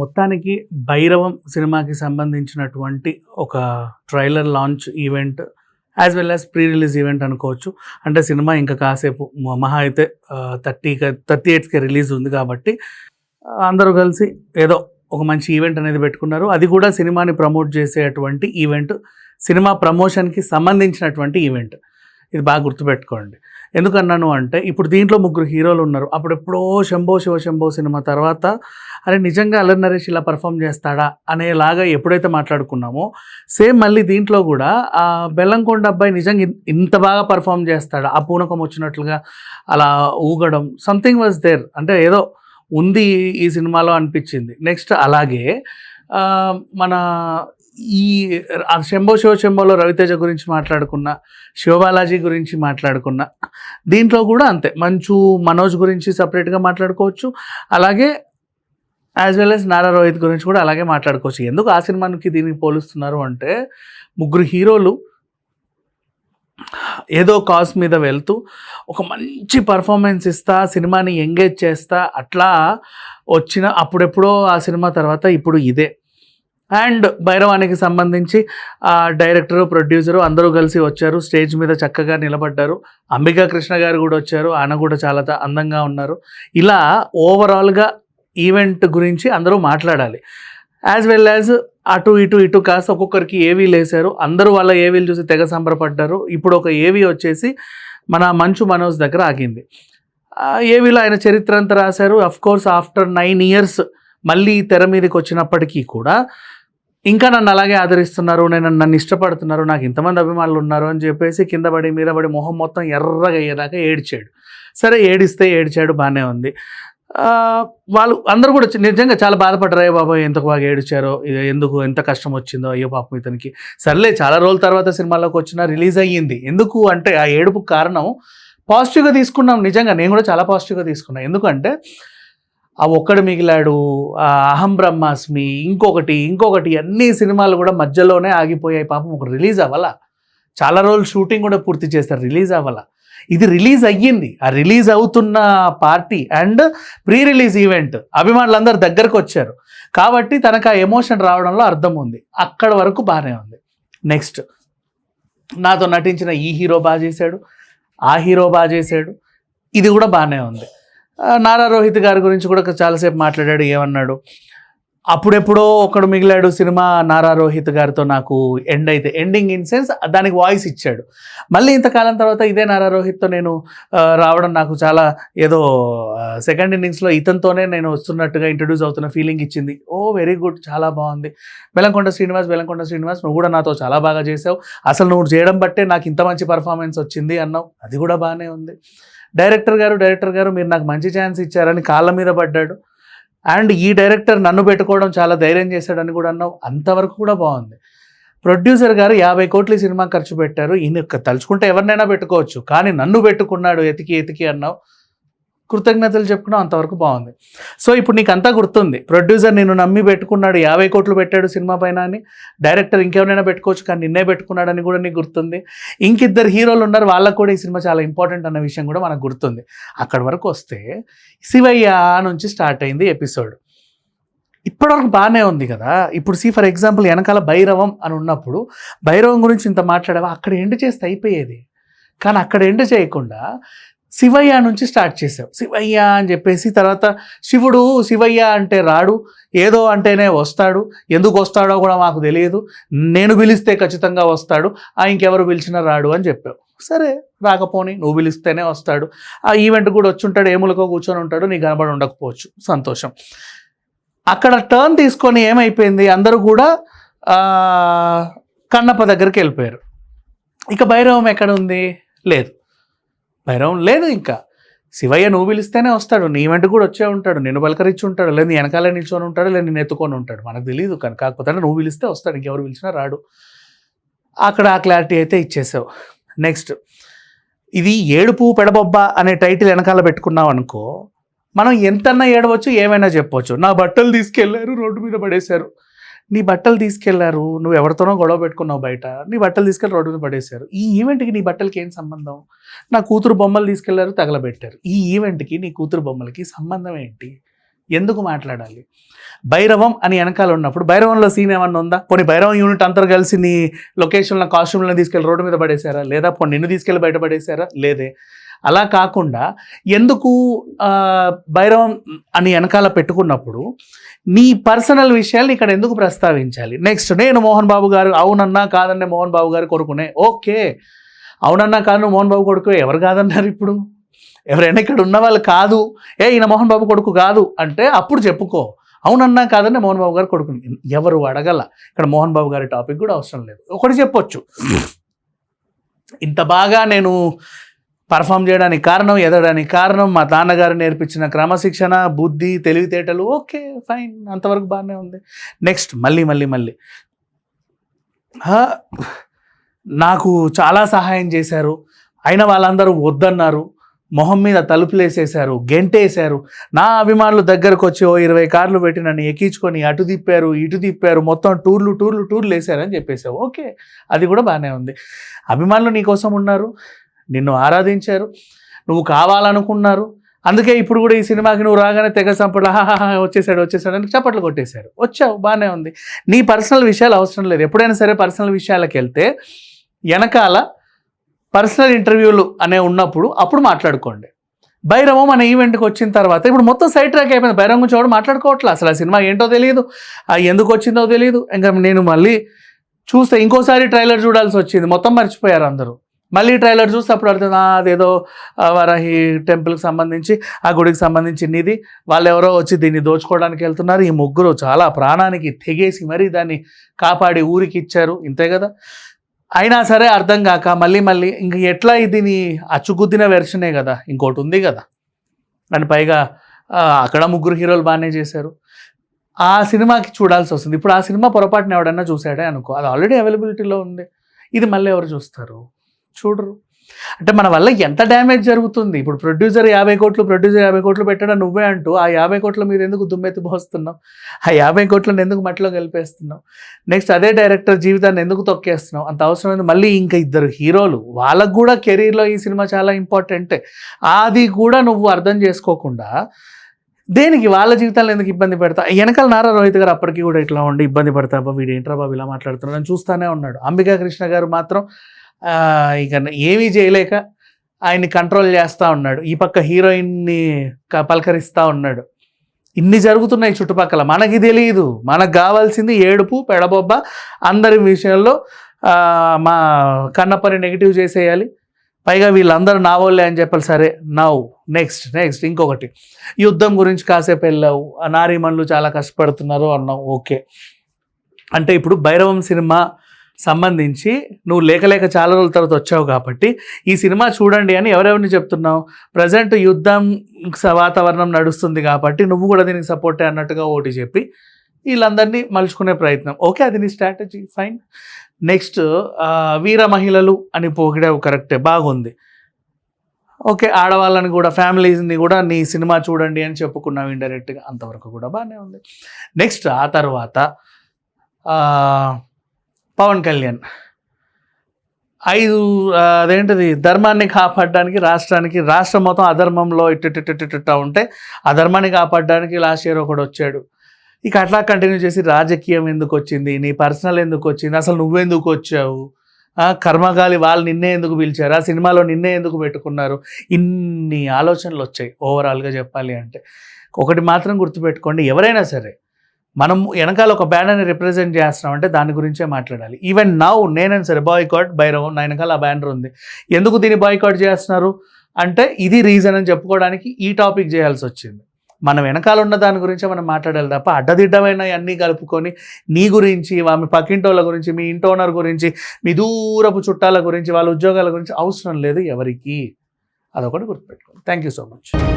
మొత్తానికి భైరవం సినిమాకి సంబంధించినటువంటి ఒక trailer launch event as well as pre release event అనుకోవచ్చు. అంటే సినిమా ఇంకా కాసేపు మహా అయితే థర్టీ థర్టీ ఎయిట్కి రిలీజ్ ఉంది కాబట్టి అందరూ కలిసి ఏదో ఒక మంచి ఈవెంట్ అనేది పెట్టుకున్నారు. అది కూడా సినిమాని ప్రమోట్ చేసేటువంటి ఈవెంట్ సినిమా ప్రమోషన్కి సంబంధించినటువంటి ఈవెంట్. ఇది బాగా గుర్తుపెట్టుకోండి. ఎందుకన్నాను అంటే ఇప్పుడు దీంట్లో ముగ్గురు హీరోలు ఉన్నారు. అప్పుడెప్పుడో శంభో శివ శంభో సినిమా తర్వాత అరే నిజంగా అల్లరి నరేష్ ఇలా పర్ఫామ్ చేస్తాడా అనేలాగా ఎప్పుడైతే మాట్లాడుకున్నామో సేమ్ మళ్ళీ దీంట్లో కూడా ఆ బెల్లంకొండ అబ్బాయి నిజంగా ఇంత బాగా పర్ఫామ్ చేస్తాడా? ఆ పూనకం వచ్చినట్లుగా అలా ఊగడం సంథింగ్ వాజ్ దేర్ అంటే ఏదో ఉంది ఈ సినిమాలో అనిపించింది. నెక్స్ట్ అలాగే మన ఈ శంభో శివ శంభోలో రవితేజ గురించి మాట్లాడుకున్న శివబాలాజీ గురించి మాట్లాడుకున్న దీంట్లో కూడా అంతే. మంచు మనోజ్ గురించి సపరేట్గా మాట్లాడుకోవచ్చు. అలాగే as well as Nara Rohit గురించి కూడా అలాగే మాట్లాడుకోవచ్చు. ఎందుకు ఆ సినిమాకి దీనికి పోలుస్తున్నారు అంటే ముగ్గురు హీరోలు ఏదో కాజ్ మీద వెళ్తూ ఒక మంచి పర్ఫార్మెన్స్ ఇస్తా సినిమాని ఎంగేజ్ చేస్తా అట్లా వచ్చిన అప్పుడెప్పుడో ఆ సినిమా తర్వాత ఇప్పుడు ఇదే. అండ్ భైరవానికి సంబంధించి డైరెక్టరు ప్రొడ్యూసరు అందరూ కలిసి వచ్చారు. స్టేజ్ మీద చక్కగా నిలబడ్డారు. అంబికా కృష్ణ గారు కూడా వచ్చారు. ఆయన కూడా చాలా అందంగా ఉన్నారు. ఇలా ఓవరాల్గా ఈవెంట్ గురించి అందరూ మాట్లాడాలి. యాజ్ వెల్ యాజ్ అటు ఇటు ఇటు కాస్త ఒక్కొక్కరికి ఏవీలు వేశారు అందరూ వాళ్ళ ఏవీలు చూసి తెగ సంబరపడ్డారు. ఇప్పుడు ఒక ఏవీ వచ్చేసి మన మంచు మనోజ్ దగ్గర ఆగింది. ఏవీలో ఆయన చరిత్ర అంతా రాశారు. Of course after nine years మళ్ళీ తెర మీదకి వచ్చినప్పటికీ కూడా ఇంకా నన్ను అలాగే ఆదరిస్తున్నారు నేను నన్ను ఇష్టపడుతున్నారు నాకు ఇంతమంది అభిమానులు ఉన్నారు అని చెప్పేసి కింద పడి మీద పడి మొహం మొత్తం ఎర్రగా అయ్యేదాకా ఏడ్చాడు. సరే ఏడిస్తే ఏడ్చాడు బాగానే ఉంది. వాళ్ళు అందరూ కూడా నిజంగా చాలా బాధపడ్డారు. అయ్యో బాబా ఎంత బాగా ఏడిచారో ఎందుకు ఎంత కష్టం వచ్చిందో అయ్యో పాపం ఇతనికి. సర్లే చాలా రోజుల తర్వాత సినిమాలోకి వచ్చిన రిలీజ్ అయ్యింది. ఎందుకు అంటే ఆ ఏడుపు కారణం పాజిటివ్గా తీసుకున్నాం నిజంగా నేను కూడా చాలా పాజిటివ్గా తీసుకున్నాను ఎందుకంటే ఆ ఒక్కడు మిగిలాడు అహం బ్రహ్మాస్మి ఇంకొకటి ఇంకొకటి అన్ని సినిమాలు కూడా మధ్యలోనే ఆగిపోయాయి. పాపం ఒక రిలీజ్ అవ్వాలా. చాలా రోజులు షూటింగ్ కూడా పూర్తి చేస్తారు రిలీజ్ అవ్వాలా. ఇది రిలీజ్ అయ్యింది. ఆ రిలీజ్ అవుతున్న party and pre release event అభిమానులందరూ దగ్గరకు వచ్చారు. కాబట్టి తనకు ఆ ఎమోషన్ రావడంలో అర్థం ఉంది. అక్కడ వరకు బాగానే ఉంది. నెక్స్ట్ నాతో నటించిన ఈ హీరో బాగా చేశాడు ఆ హీరో బాగా చేశాడు. ఇది కూడా బాగానే ఉంది. నారా రోహిత్ గారి గురించి కూడా చాలాసేపు మాట్లాడాడు ఏమన్నాడు? అప్పుడెప్పుడో ఒకడు మిగిలాడు సినిమా నారా రోహిత్ గారితో నాకు ఎండ్ అయితే ఎండింగ్ ఇన్ సెన్స్ దానికి వాయిస్ ఇచ్చాడు. మళ్ళీ ఇంతకాలం తర్వాత ఇదే నారా రోహిత్తో నేను రావడం నాకు చాలా ఏదో సెకండ్ ఇన్నింగ్స్లో ఇతనితోనే నేను వస్తున్నట్టుగా ఇంట్రడ్యూస్ అవుతున్న ఫీలింగ్ ఇచ్చింది. ఓ వెరీ గుడ్ చాలా బాగుంది. బెలంకొండ శ్రీనివాస్ బెలంకొండ శ్రీనివాస్ నువ్వు కూడా నాతో చాలా బాగా చేసావు. అసలు నువ్వు చేయడం బట్టే నాకు ఇంత మంచి పర్ఫార్మెన్స్ వచ్చింది అన్నావు. అది కూడా బాగానే ఉంది. డైరెక్టర్ గారు డైరెక్టర్ గారు మీరు నాకు మంచి ఛాన్స్ ఇచ్చారని కాళ్ళ మీద పడ్డాడు. అండ్ ఈ డైరెక్టర్ నన్ను పెట్టుకోవడం చాలా ధైర్యం చేశాడని కూడా అన్నావు. అంతవరకు కూడా బాగుంది. ప్రొడ్యూసర్ గారు యాభై కోట్లు సినిమా ఖర్చు పెట్టారు. ఈయన తలుచుకుంటే ఎవరినైనా పెట్టుకోవచ్చు. కానీ నన్ను పెట్టుకున్నాడు ఎతికి ఎతికి అన్నావు. కృతజ్ఞతలు చెప్పుకున్నావు అంతవరకు బాగుంది. సో ఇప్పుడు నీకు అంతా గుర్తుంది. ప్రొడ్యూసర్ నిన్ను నమ్మి పెట్టుకున్నాడు యాభై కోట్లు పెట్టాడు సినిమా పైన అని. డైరెక్టర్ ఇంకెవరైనా పెట్టుకోవచ్చు కానీ నిన్నే పెట్టుకున్నాడని కూడా నీకు గుర్తుంది. ఇంకిద్దరు హీరోలు ఉన్నారు వాళ్ళకు కూడా ఈ సినిమా చాలా ఇంపార్టెంట్ అన్న విషయం కూడా మనకు గుర్తుంది. అక్కడి వరకు వస్తే శివయ్య నుంచి స్టార్ట్ అయింది ఎపిసోడ్. ఇప్పటివరకు బాగానే ఉంది కదా. ఇప్పుడు సి ఫర్ ఎగ్జాంపుల్ వెనకాల భైరవం అని ఉన్నప్పుడు భైరవం గురించి ఇంత మాట్లాడావా? అక్కడ ఎండ్ చేస్తే అయిపోయేది. కానీ అక్కడ ఎండ్ చేయకుండా శివయ్య నుంచి స్టార్ట్ చేసావు శివయ్య అని చెప్పేసి తర్వాత శివుడు శివయ్య అంటే రాడు ఏదో అంటేనే వస్తాడు. ఎందుకు వస్తాడో కూడా మాకు తెలియదు. నేను పిలిస్తే ఖచ్చితంగా వస్తాడు. ఆ ఇంకెవరు పిలిచినా రాడు అని చెప్పావు. సరే రాకపోని నువ్వు పిలిస్తేనే వస్తాడు. ఆ ఈవెంట్ కూడా వచ్చి ఉంటాడు ఏములకో కూర్చొని ఉంటాడు నీకు కనబడి ఉండకపోవచ్చు. సంతోషం. అక్కడ టర్న్ తీసుకొని ఏమైపోయింది? అందరూ కూడా కన్నప్ప దగ్గరికి వెళ్ళిపోయారు. ఇక భైరవం ఎక్కడ ఉంది? లేదు. భైరవం లేదు ఇంకా. శివయ్య నువ్వు పిలిస్తేనే వస్తాడు నీ వెంట కూడా వచ్చే ఉంటాడు నేను పలకరించి ఉంటాడు లేదు వెనకాలే వెనకాల నిల్చొని ఉంటాడు లేదు నేను ఎత్తుకొని ఉంటాడు. మనకు తెలియదు కానీ కాకపోతే నువ్వు పిలిస్తే వస్తాడు ఇంకెవరు పిలిచినా రాడు. అక్కడ ఆ క్లారిటీ అయితే ఇచ్చేసావు. నెక్స్ట్ ఇది ఏడుపు పెడబొబ్బ అనే టైటిల్ వెనకాల పెట్టుకున్నాం అనుకో మనం ఎంతన్నా ఏడవచ్చు ఏమైనా చెప్పవచ్చు నా బట్టలు తీసుకెళ్ళారు రోడ్డు మీద పడేశారు. నీ బట్టలు తీసుకెళ్ళారు నువ్వు ఎవరితోనో గొడవ పెట్టుకున్నావు బయట నీ బట్టలు తీసుకెళ్ళి రోడ్డు మీద పడేశారు. ఈ ఈవెంట్కి నీ బట్టలకి ఏం సంబంధం? నా కూతురు బొమ్మలు తీసుకెళ్ళారు తగలబెట్టారు. ఈ ఈవెంట్కి నీ కూతురు బొమ్మలకి సంబంధం ఏంటి? ఎందుకు మాట్లాడాలి? భైరవం అని వెనకాల ఉన్నప్పుడు భైరవంలో సీన్ ఏమన్నా ఉందా? పోనీ భైరవం యూనిట్ అందరూ కలిసి నీ లొకేషన్లో కాస్ట్యూమ్లో తీసుకెళ్ళి రోడ్డు మీద పడేశారా? లేదా పోనీ నిన్ను తీసుకెళ్ళి బయట పడేశారా? లేదే. అలా కాకుండా ఎందుకు భైరవం అని వెనకాల పెట్టుకున్నప్పుడు నీ పర్సనల్ విషయాలు ఇక్కడ ఎందుకు ప్రస్తావించాలి? నెక్స్ట్ నేను మోహన్ బాబు గారు అవునన్నా కాదన్నే మోహన్ బాబు గారు కొడుకునే. ఓకే. అవునన్నా కాదు మోహన్ బాబు కొడుకు ఎవరు కాదన్నారు ఇప్పుడు? ఎవరైనా ఇక్కడ ఉన్న వాళ్ళు కాదు. ఏ ఈయన మోహన్ బాబు కొడుకు కాదు అంటే అప్పుడు చెప్పుకో. అవునన్నా కాదనే మోహన్ బాబు గారు కొడుకు ఎవరు అడగల? ఇక్కడ మోహన్ బాబు గారి టాపిక్ కూడా అవసరం లేదు. ఒకటి చెప్పొచ్చు. ఇంత బాగా నేను పర్ఫామ్ చేయడానికి కారణం ఎదగడానికి కారణం మా నాన్నగారు నేర్పించిన క్రమశిక్షణ బుద్ధి తెలివితేటలు ఓకే ఫైన్ అంతవరకు బాగానే ఉంది. నెక్స్ట్ మళ్ళీ మళ్ళీ మళ్ళీ. నాకు చాలా సహాయం చేశారు. అయిన వాళ్ళందరూ వద్దన్నారు. మొహం మీద తలుపులేసేశారు గెంటేశారు. నా అభిమానులు దగ్గరకు వచ్చి ఓ ఇరవై కార్లు పెట్టి నన్ను ఎక్కించుకొని అటు తిప్పారు ఇటు తిప్పారు మొత్తం టూర్లు టూర్లు టూర్లు వేశారని చెప్పేశావు ఓకే అది కూడా బాగానే ఉంది. అభిమానులు నీకోసం ఉన్నారు. నిన్ను ఆరాధించారు. నువ్వు కావాలనుకున్నారు. అందుకే ఇప్పుడు కూడా ఈ సినిమాకి నువ్వు రాగానే తెగ సంపడ వచ్చేసాడు వచ్చేసాడు అని చప్పట్లు కొట్టేశారు. వచ్చావు బాగానే ఉంది. నీ పర్సనల్ విషయాలు అవసరం లేదు. ఎప్పుడైనా సరే పర్సనల్ విషయాలకు వెళ్తే వెనకాల పర్సనల్ ఇంటర్వ్యూలు అనే ఉన్నప్పుడు అప్పుడు మాట్లాడుకోండి. భైరవం అనే ఈవెంట్కి వచ్చిన తర్వాత ఇప్పుడు మొత్తం సైడ్ ట్రాక్ అయిపోయింది. భైరవం గురించి ఎవడు మాట్లాడుకోవట్లే? అసలు ఆ సినిమా ఏంటో తెలియదు ఎందుకు వచ్చిందో తెలియదు ఇంకా నేను మళ్ళీ చూస్తే ఇంకోసారి ట్రైలర్ చూడాల్సి వచ్చింది. మొత్తం మర్చిపోయారు అందరూ. మళ్ళీ ట్రైలర్ చూస్తే అప్పుడు అర్థం అదేదో వరాహి టెంపుల్కి సంబంధించి ఆ గుడికి సంబంధించి ఇది వాళ్ళు ఎవరో వచ్చి దీన్ని దోచుకోవడానికి వెళ్తున్నారు. ఈ ముగ్గురు చాలా ప్రాణానికి తెగేసి మరీ దాన్ని కాపాడి ఊరికి ఇచ్చారు. ఇంతే కదా? అయినా సరే అర్థం కాక మళ్ళీ మళ్ళీ ఇంక ఎట్లా దీని అచ్చుగుద్దిన వెర్షనే కదా? ఇంకోటి ఉంది కదా? అని పైగా అక్కడ ముగ్గురు హీరోలు బాగానే చేశారు. ఆ సినిమాకి చూడాల్సి వస్తుంది. ఇప్పుడు ఆ సినిమా పొరపాటున ఎవడన్నా చూసాడే అనుకో అది ఆల్రెడీ అవైలబిలిటీలో ఉంది. ఇది మళ్ళీ ఎవరు చూస్తారు? చూడరు. అంటే మన వల్ల ఎంత డ్యామేజ్ జరుగుతుంది? ఇప్పుడు ప్రొడ్యూసర్ యాభై కోట్లు ప్రొడ్యూసర్ యాభై కోట్లు పెట్టడం నువ్వే అంటూ ఆ యాభై కోట్ల మీద ఎందుకు దుమ్మెత్తి పోస్తున్నావు ఆ యాభై కోట్లను ఎందుకు మట్టిలో కలిపేస్తున్నావు? నెక్స్ట్ అదే డైరెక్టర్ జీవితాన్ని ఎందుకు తొక్కేస్తున్నావు? అంత అవసరమైంది. మళ్ళీ ఇంకా ఇద్దరు హీరోలు వాళ్ళకు కూడా కెరీర్లో ఈ సినిమా చాలా ఇంపార్టెంటే. అది కూడా నువ్వు అర్థం చేసుకోకుండా దేనికి వాళ్ళ జీవితాలు ఎందుకు ఇబ్బంది పెడతా? వెనకాల నారా రోహిత్ గారు అప్పటికి కూడా ఇట్లా ఉండి ఇబ్బంది పడతా బాబు వీడు ఏంట్రా బాబు ఇలా మాట్లాడుతున్నాడు అని చూస్తూనే ఉన్నాడు. అంబికా కృష్ణ గారు మాత్రం ఇక ఏమీ చేయలేక ఆయన్ని కంట్రోల్ చేస్తూ ఉన్నాడు. ఈ పక్క హీరోయిన్ని క- పలకరిస్తూ ఉన్నాడు. ఇన్ని జరుగుతున్నాయి చుట్టుపక్కల. మనకి తెలియదు మనకు కావాల్సింది ఏడుపు పెడబొబ్బ అందరి విషయంలో మా కన్నప్పని నెగిటివ్ చేసేయాలి. పైగా వీళ్ళందరూ నా వాళ్ళే అని చెప్పాలి. సరే నవ్వు నెక్స్ట్ నెక్స్ట్ ఇంకొకటి. యుద్ధం గురించి కాసేపు వెళ్ళావు. ఆ నారీమణులు చాలా కష్టపడుతున్నారు అన్నావు. ఓకే. అంటే ఇప్పుడు భైరవం సినిమా సంబంధించి నువ్వు లేక లేక చాలా రోజుల తర్వాత వచ్చావు కాబట్టి ఈ సినిమా చూడండి అని ఎవరెవరిని చెప్తున్నావు? ప్రజెంట్ యుద్ధం స- వాతావరణం నడుస్తుంది కాబట్టి నువ్వు కూడా దీనికి సపోర్టే అన్నట్టుగా ఓటి చెప్పి వీళ్ళందరినీ మలుచుకునే ప్రయత్నం. ఓకే అది నీ స్ట్రాటజీ ఫైన్ నెక్స్ట్ వీర మహిళలు అని పోగిడావు కరెక్టే బాగుంది. ఓకే ఆడవాళ్ళని కూడా ఫ్యామిలీస్ని కూడా నీ సినిమా చూడండి అని చెప్పుకున్నావు ఇండైరెక్ట్గా అంతవరకు కూడా బాగానే ఉంది. నెక్స్ట్ ఆ తర్వాత పవన్ కళ్యాణ్. ఐదు అదేంటిది ధర్మాన్ని కాపాడడానికి రాష్ట్రానికి రాష్ట్రం మొత్తం అధర్మంలో ఇట్ట ఉంటే అధర్మాన్ని కాపాడడానికి లాస్ట్ ఇయర్ ఒకడు వచ్చాడు. ఇక అట్లా కంటిన్యూ చేసి రాజకీయం ఎందుకు వచ్చింది? నీ పర్సనల్ ఎందుకు వచ్చింది? అసలు నువ్వెందుకు వచ్చావు? కర్మగాలి వాళ్ళు నిన్నే ఎందుకు పిలిచారు? ఆ సినిమాలో నిన్నే ఎందుకు పెట్టుకున్నారు? ఇన్ని ఆలోచనలు వచ్చాయి ఓవరాల్గా చెప్పాలి అంటే. ఒకటి మాత్రం గుర్తుపెట్టుకోండి ఎవరైనా సరే మనం వెనకాల ఒక బ్యానర్ని రిప్రజెంట్ చేస్తున్నాం అంటే దాని గురించే మాట్లాడాలి. ఈవెన్ నౌ నేనని సరే బాయ్కాట్ బైరవ్ నా వెనకాల ఆ బ్యానర్ ఉంది. ఎందుకు దీన్ని బాయ్కాట్ చేస్తున్నారు? అంటే ఇది రీజన్ అని చెప్పుకోవడానికి ఈ టాపిక్ చేయాల్సి వచ్చింది. మనం వెనకాల ఉన్న దాని గురించే మనం మాట్లాడాలి తప్ప అడ్డదిడ్డమైన అన్నీ కలుపుకొని నీ గురించి వా- మీ పక్కింటోళ్ళ గురించి మీ ఇంటి ఓనర్ గురించి మీ దూరపు చుట్టాల గురించి వాళ్ళ ఉద్యోగాల గురించి అవసరం లేదు ఎవరికి. అదొకటి గుర్తుపెట్టుకోండి. Thank you so much